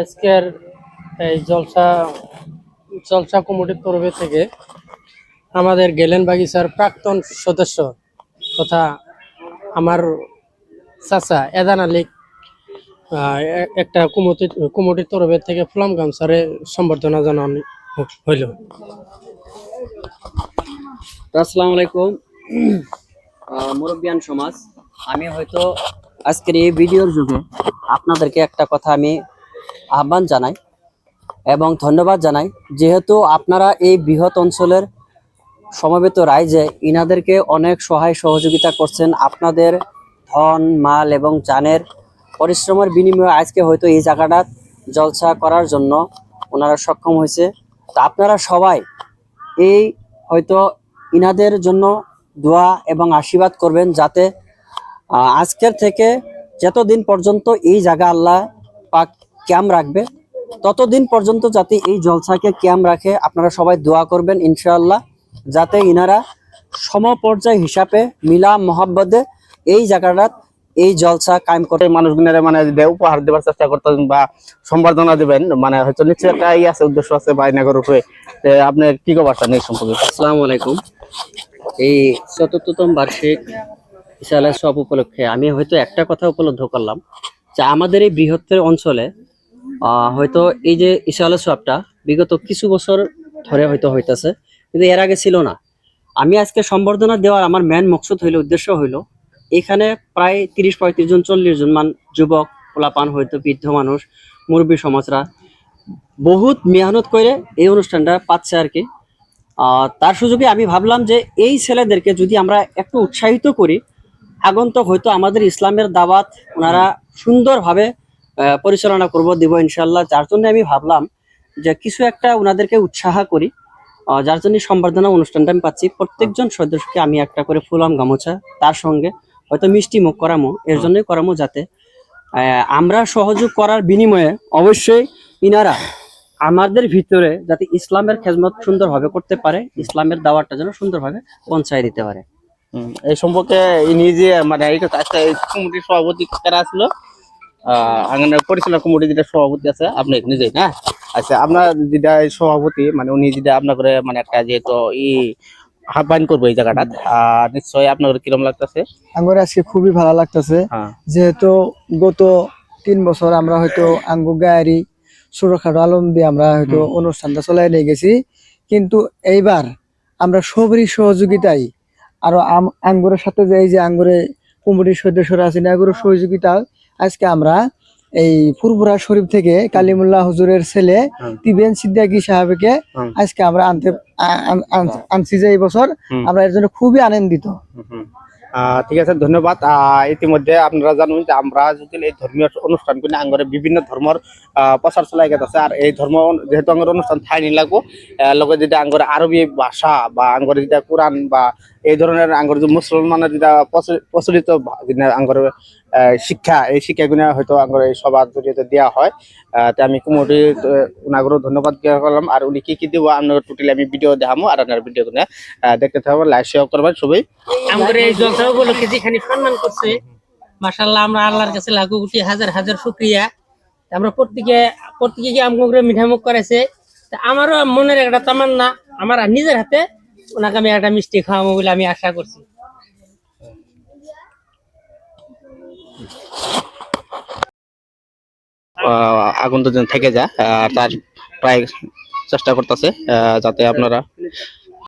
আজকের এই জলসা জলসা কমিটির তরফে থেকে আমাদের গেলেন বাগিচার প্রাক্তন সদস্য তথা আমার চাচা এদান আলী একটা কুমতি কুমটির তরফের থেকে ফুলাম গামসারে সম্বর্ধনা জানানো হইল। আসসালামু আলাইকুম। মুরব্বিয়ান সমাজ, আমি হয়তো আজকের এই ভিডিওর যুগে আপনাদেরকে একটা কথা আমি আহ্বান জানাই এবং ধন্যবাদ জানাই। যেহেতু আপনারা এই বৃহৎ অঞ্চলের সমবেত রাইজে ইনাদেরকে অনেক সহায় সহযোগিতা করছেন, আপনাদের ধন, মাল এবং জানের পরিশ্রমের বিনিময়ে আজকে হয়তো এই জায়গাটা জলসা করার জন্য ওনারা সক্ষম হয়েছে। তো আপনারা সবাই এই হয়তো ইনাদের জন্য দোয়া এবং আশীর্বাদ করবেন যাতে আজকের থেকে যতদিন পর্যন্ত এই জায়গা আল্লাহ পাক ক্যাম রাখবে। ততদিন পর্যন্ত যাতে এই জলসাকে ক্যাম রাখে আপনারা সবাই দোয়া করবেন ইনশাআল্লাহ যাতে ইনারা সমপর্যায় হিসাবে মিলা মহাব্বতে এই জায়গাটা এই জলসা কায়েম করে মানুষগুলোর মানে উপহার দেওয়ার চেষ্টা করতেন বা সম্বর্ধনা দেবেন মানে হয়তো নিশ্চয়ই একটা ই আছে উদ্দেশ্য আছে বা এনাগর উপরে আপনি কি কবারটা নেই সম্পর্কে? আসসালামু আলাইকুম। এই চতুর্থতম বার্ষিক ইসালা সব উপলক্ষে আমি হয়তো একটা কথা উপলব্ধ করলাম যে আমাদের এই বৃহত্তর অঞ্চলে হয়তো এই যে ইসালা সবটা বিগত কিছু বছর ধরে হয়তো হইতাছে, কিন্তু এর আগে ছিল না। আমি আজকে সম্বর্ধনা দেওয়ার আমার মেন মকসদ হইল, উদ্দেশ্য হইল, এখানে প্রায় তিরিশ, পঁয়ত্রিশ জন, চল্লিশ জন মান যুবক, পোলাপান, হয়তো বৃদ্ধ মানুষ, মুরব্বী সমাজরা, বহুত মেহনত করে এই অনুষ্ঠানটা পাচ্ছে আর কি। তার সুযোগে আমি ভাবলাম যে এই ছেলেদেরকে যদি আমরা একটু উৎসাহিত করি, আগন্তক হয়তো আমাদের ইসলামের দাওয়াত ওনারা সুন্দরভাবে পরিচালনা করব দিব ইনশাল্লাহ যার জন্য আমি ভাবলাম যে কিছু একটা ওনাদেরকে উৎসাহ করি। যার জন্য সম্বর্ধনা অনুষ্ঠানটা আমি পাচ্ছি। প্রত্যেকজন সদস্যকে আমি একটা করে ফুলাম গামোছা তার সঙ্গে হয়তো মিষ্টি মুখ করামো এর জন্যই করামো যাতে আমরা সহযোগ করার বিনিময়ে অবশ্যই ইনারা আমাদের ভিতরে যাতে ইসলামের খেজমত সুন্দরভাবে করতে পারে ইসলামের দাওয়াতটা যেন সুন্দরভাবে পৌঁছায় দিতে পারে। এই সম্পর্কে ইনি যে মানে এই কমিটির সভাপতি কারা ছিল? আঙ্গনের পরিচালনা কমিটি যেটা সভাপতি আছে আপনি নিজেই না আচ্ছা আপনার যেটা সভাপতি মানে উনি যেটা আপনার করে মানে একটা যেহেতু ই আহ্বান করব এই জায়গাটা নিশ্চয়ই আপনার কিরম লাগতেছে? আমার আজকে খুবই ভালো লাগতেছে। হ্যাঁ। যেহেতু গত তিন বছর আমরা হয়তো আঙ্গু গায়ারি ছোটখাটো আলম দিয়ে আমরা হয়তো অনুষ্ঠানটা চলাই নিয়ে গেছি। কিন্তু এইবার আমরা সবারই সহযোগিতায় আরও আম- আঙ্গুরের সাথে যে এই যে আঙ্গুরে কমিটির সদস্যরা আছেন আঙ্গুরের সহযোগিতা আজকে আমরা এই ফুরফুরা শরীফ থেকে কালিমুল্লাহ হুজুরের ছেলে হুম। তিবেন সিদ্দিকী সাহেবকে আজকে আমরা আনতে আন- আনছি। যে এই বছর। আমরা এর জন্য খুবই আনন্দিত। ঠিক আছে ধন্যবাদ। ইতিমধ্যে আপনারা জানুন যে আমরা যদি এই ধর্মীয় অনুষ্ঠানগুলি আঙ্গরে বিভিন্ন ধর্মর প্রচার চলাই গেছে আর এই ধর্ম যেহেতু আঙ্গর অনুষ্ঠান ঠাই নি লাগবো আহ, লগে যেটা আঙ্গর আরবি ভাষা বা আঙ্গরে যেটা কোরআন বা এই ধরনের আঙ্গর যে মুসলমানের যেটা প্রচল- প্রচলিত আঙ্গর শিক্ষা, এই শিক্ষাগুলো হয়তো আঙ্গর এই সবার জড়িয়ে দেওয়া হয়। তো আমি কুমোটি উনাগরও ধন্যবাদ জ্ঞাপন করলাম। আর উনি কি কি দিব আপনার টোটালি আমি ভিডিও দেখাবো আর আপনার ভিডিও দেখতে থাকব লাইক শেয়ার করবেন সবাই। আমাদের সম্মান করছে মাসাল্লাহ আমরা আল্লাহর কাছে লাখো কোটি, হাজার হাজার শুক্রিয়া। আমরা প্রত্যেকে প্রত্যেকে আমগুলো মিঠামুখ করেছে? আমারও মনের একটা তামান্না, আমার নিজের হাতে ওনাকে আমি একটা মিষ্টি খাওয়াবো বলে আমি আশা করছি। আহ, আগুন তো থেকে যায় আর তার প্রায় চেষ্টা করতেছে যাতে আপনারা